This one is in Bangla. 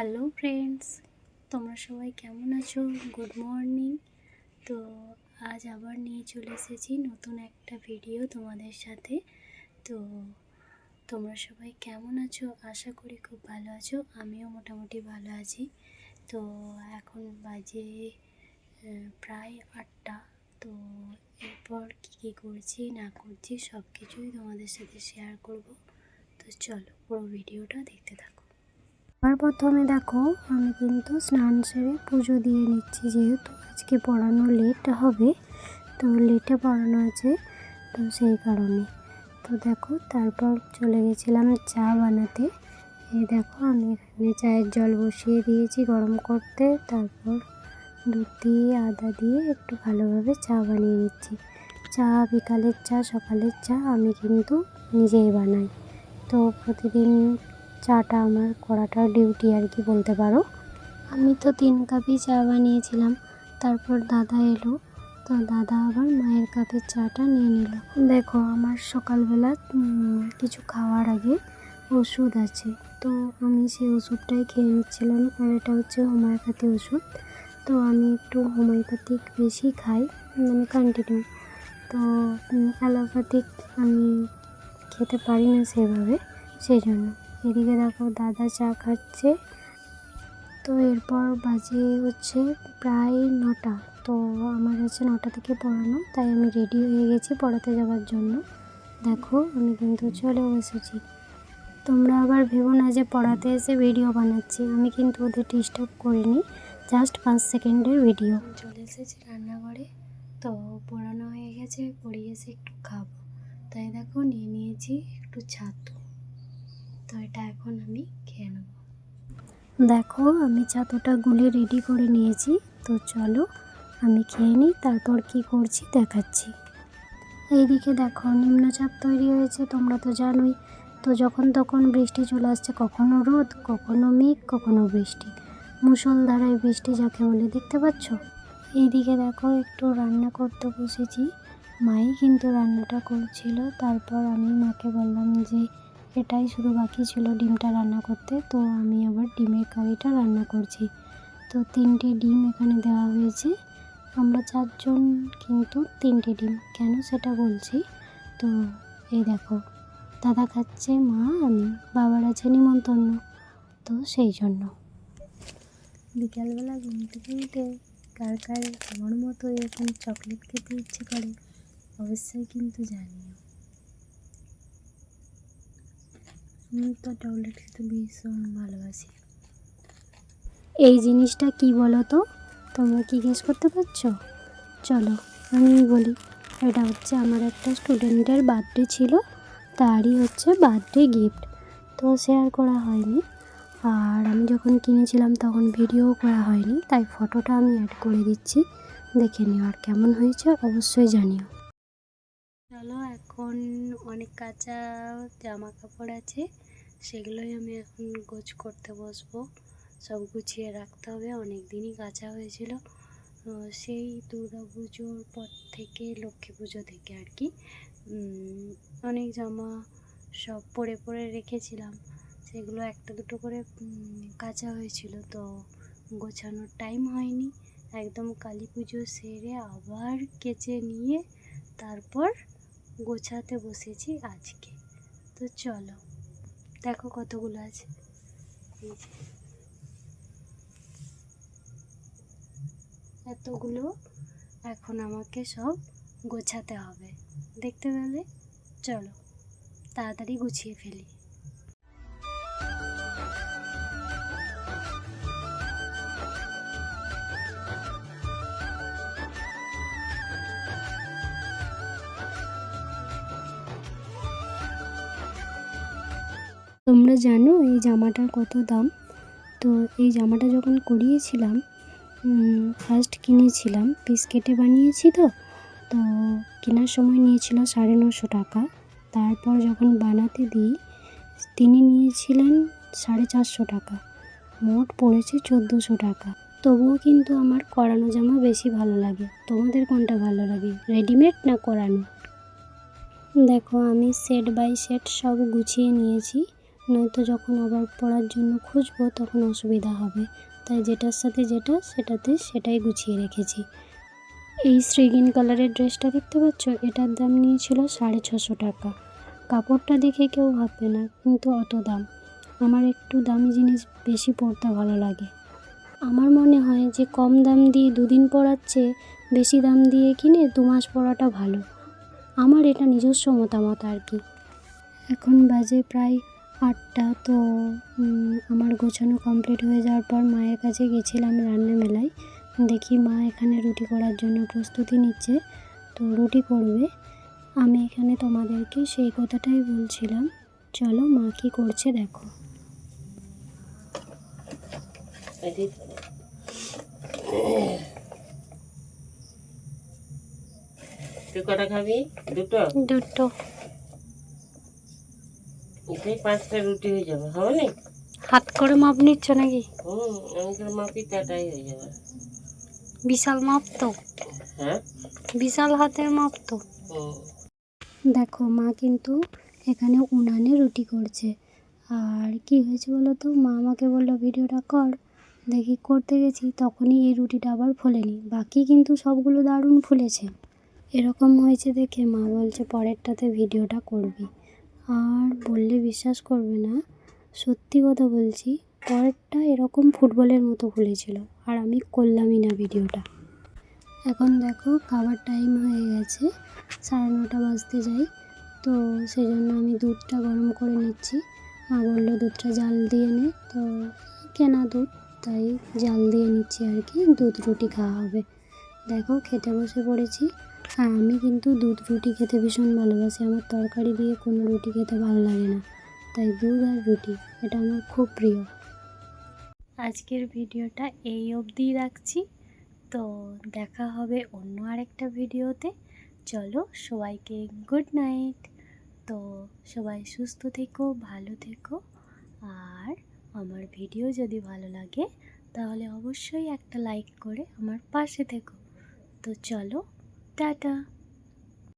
হ্যালো ফ্রেন্ডস তোমরা সবাই কেমন আছো? গুড মর্নিং তো আজ আবার নিয়ে চলে এসেছি নতুন একটা ভিডিও তোমাদের সাথে। তো তোমরা সবাই কেমন আছো? আশা করি খুব ভালো আছো। আমিও মোটামুটি ভালো আছি। তো এখন বাজে প্রায় আটটা। তো এরপর কী কী করছি, না করছি সব কিছুই তোমাদের সাথে শেয়ার করব। তো চলো পুরো ভিডিওটা দেখতে থাকো। সবার প্রথমে দেখো, আমি কিন্তু স্নান সেরে পুজো দিয়ে নিচ্ছি যেহেতু আজকে পড়ানো লেট হবে, তো লেটে পড়ানো আছে, তো সেই কারণে। তো দেখো, তারপর চলে গেছিলাম চা বানাতে। এই দেখো, আমি এখানে চায়ের জল বসিয়ে দিয়েছি গরম করতে, তারপর দুধ দিয়ে আদা দিয়ে একটু ভালোভাবে চা বানিয়ে নিচ্ছি। চা, বিকালের চা, সকালের চা আমি কিন্তু নিজেই বানাই। তো প্রতিদিন চাটা আমার করাটা ডিউটি আর কি বলতে পারো। আমি তো তিন কাপই চা বানিয়েছিলাম, তারপর দাদা এলো, তো দাদা আবার মায়ের কাপের চাটা নিয়ে নিল। দেখো, আমার সকালবেলা কিছু খাওয়ার আগে ওষুধ আছে, তো আমি সেই ওষুধটাই খেয়ে নিচ্ছিলাম, আর এটা হচ্ছে হোমিওপ্যাথি ওষুধ। তো আমি একটু হোমিওপ্যাথিক বেশি খাই মানে কন্টিনিউ তো অ্যালোপ্যাথিক আমি খেতে পারি না সেভাবে, সেই জন্য। এদিকে দেখো দাদা চা খাচ্ছে। তো এরপর বাজে হচ্ছে প্রায় নটা। তো আমার হচ্ছে নটা থেকে পড়ানো, তাই আমি রেডি হয়ে গেছি পড়াতে যাওয়ার জন্য। দেখো আমি কিন্তু চলেও এসেছি। তোমরা আবার ভেবো না যে পড়াতে এসে ভিডিও বানাচ্ছি। আমি কিন্তু ওদের ডিস্টার্ব করিনি জাস্ট পাঁচ সেকেন্ডের ভিডিও চলে এসেছি রান্নাঘরে। তো পড়ানো হয়ে গেছে, পড়িয়ে এসে একটু খাব। তাই দেখো নিয়ে নিয়েছি একটু ছাতু। তো এটা এখন আমি খেয়ে নেব। দেখো, আমি ছাতুটা গুলে রেডি করে নিয়েছি। তো চলো, আমি খেয়ে নিই, তারপর কি করছি দেখাচ্ছি। এইদিকে দেখো, নিম্নচাপ তৈরি হয়েছে, তোমরা তো জানোই। তো যখন তখন বৃষ্টি চলে আসছে, কখনো রোদ, কখনো মেঘ, কখনো বৃষ্টি। মুষলধারায় বৃষ্টি যাকে বলে, দেখতে পাচ্ছ? এইদিকে দেখো, একটু রান্না করতে বসেছি। মাই কিন্তু রান্নাটা করছিল, তারপর আমি মাকে বললাম যে এটাই শুধু বাকি ছিল ডিমটা রান্না করতে। তো আমি আবার ডিমের কারিটা রান্না করছি। তো তিনটে ডিম এখানে দেওয়া হয়েছে। আমরা চারজন কিন্তু তিনটে ডিম। কেন সেটা বলছি? তো এই দেখো, দাদা খাচ্ছে, মা, আমি, বাবার আছে নিমন্ত্রণ। তো সেই জন্য। বিকালবেলা ঘুম থেকে উঠে কার কার আমার মতো এরকম চকলেট খেতে ইচ্ছে করে, অবশ্যই কিন্তু জানিও। খেতে ভীষণ ভালোবাসি। এই জিনিসটা কি বলো তো তোমরা কি গেস করতে পারছ? চলো আমি বলি। এটা হচ্ছে আমার একটা স্টুডেন্টের বার্থডে ছিল, তারই হচ্ছে বার্থডে গিফট তো শেয়ার করা হয়নি। আর আমি যখন কিনেছিলাম তখন ভিডিও করা হয়নি, তাই ফটোটা আমি অ্যাড করে দিচ্ছি। দেখে নিও আর কেমন হয়েছে, অবশ্যই জানিও। চলো এখন অনেক কাঁচা জামা কাপড় আছে, সেগুলোই আমি এখন গোছ করতে বসবো। সব গুছিয়ে রাখতে হবে অনেক দিনই কাঁচা হয়েছিল। সেই দুর্গা পুজোর পর থেকে লক্ষ্মী পুজো থেকে আর কি অনেক জামা সব পরে পরে রেখেছিলাম। সেগুলো একটা দুটো করে কাচা হয়েছিল তো গোছানোর টাইম হয়নি। একদম কালী পুজো সেরে আবার কেচে নিয়ে তারপর গোছাতে বসেছি আজকে। তো চলো, দেখো কতগুলো আছে। এই যে। এতগুলো এখন আমাকে সব গোছাতে হবে। দেখতে পেলে? চলো, তাড়াতাড়ি গুছিয়ে ফেলি। তোমরা জানো এই জামাটার কত দাম? তো এই জামাটা যখন করিয়েছিলাম ফার্স্ট কিনেছিলাম পিস কেটে বানিয়েছি তো তো কেনার সময় নিয়েছিল সাড়ে নশো টাকা। তারপর যখন বানাতে দিই, তিনি নিয়েছিলেন সাড়ে চারশো টাকা। মোট পড়েছে চোদ্দোশো টাকা। তবুও কিন্তু আমার করানো জামা বেশি ভালো লাগে। তোমাদের কোনটা ভালো লাগে রেডিমেড না করানো? দেখো, আমি সেট বাই সেট সব গুছিয়ে নিয়েছি। নয়তো যখন আবার পরার জন্য খুঁজবো তখন অসুবিধা হবে। তাই যেটার সাথে যেটা, সেটাতে সেটাই গুছিয়ে রেখেছি। এই শ্রীগিন কালারের ড্রেসটা দেখতে পাচ্ছ? এটার দাম নিয়েছিল সাড়ে ছশো টাকা। কাপড়টা দেখে কেউ ভাববে না, কিন্তু অত দাম। আমার একটু দামি জিনিস বেশি পরতে ভালো লাগে। আমার মনে হয় যে কম দাম দিয়ে দুদিন পরার চেয়ে বেশি দাম দিয়ে কিনে দু মাস পরাটা ভালো। আমার এটা নিজস্ব মতামত আর কি। এখন বাজে প্রায় আটটা তো আমার গোছানো কমপ্লিট হয়ে যাওয়ার পর মায়ের কাছে গেছিলাম রান্না মেলায় দেখি মা এখানে রুটি করার জন্য প্রস্তুতি নিচ্ছে তো রুটি করবে। আমি এখানে তোমাদেরকে সেই কথাটাই বলছিলাম। চলো মা কী করছে দেখো। তুই কটা খাবি? দুটো? দুটো। এটাই পাঁচটা রুটি হয়ে যাবে হবে না? হাত করে মাপ নিচ্ছ নাকি? হুম আমি তো মাপি তাটাই হয়ে যাবে। বিশাল মাপ তো। হ্যাঁ? বিশাল হাতের মাপ তো। দেখো মা কিন্তু এখানে উনানে রুটি করছে। আর কি হয়েছে বলো তো? মা আমাকে বলল ভিডিওটা কর দেখি করতে গেছি তখনই এই রুটিটা আবার ফোলেনি। বাকি কিন্তু সবগুলো দারুণ ফুলেছে। এরকম হয়েছে দেখে মা বলছে পরেরটাতে ভিডিওটা করবি। আর বললে বিশ্বাস করবে না। সত্যি কথা বলছি, পরেরটা এরকম ফুটবলের মতো ফুলেছিল আর আমি করলামই না ভিডিওটা। এখন দেখো খাবার টাইম হয়ে গেছে, সাড়ে নটা বাজতে যাই, তো সেই জন্য আমি দুধটা গরম করে নিচ্ছি। মা বলল, দুধটা জাল দিয়ে নে। তো কেনা দুধ, তাই জাল দিয়ে নিচ্ছি আর কি, দুধ রুটি খাওয়া হবে। দেখো খেতে বসে পড়েছি। আর আমি কিন্তু দুধ রুটি খেতে ভীষণ ভালোবাসি। আমার তরকারি দিয়ে কোনো রুটি খেতে ভালো লাগে না। তাই দুধ আর রুটি, এটা আমার খুব প্রিয়। আজকের ভিডিওটা এই অবধিই রাখছি। তো দেখা হবে অন্য আরেকটা ভিডিওতে। চলো সবাইকে গুড নাইট। তো সবাই সুস্থ থেকো, ভালো থেকো। আর আমার ভিডিও যদি ভালো লাগে, তাহলে অবশ্যই একটা লাইক করে আমার পাশে থেকো। তো চলো টাটা।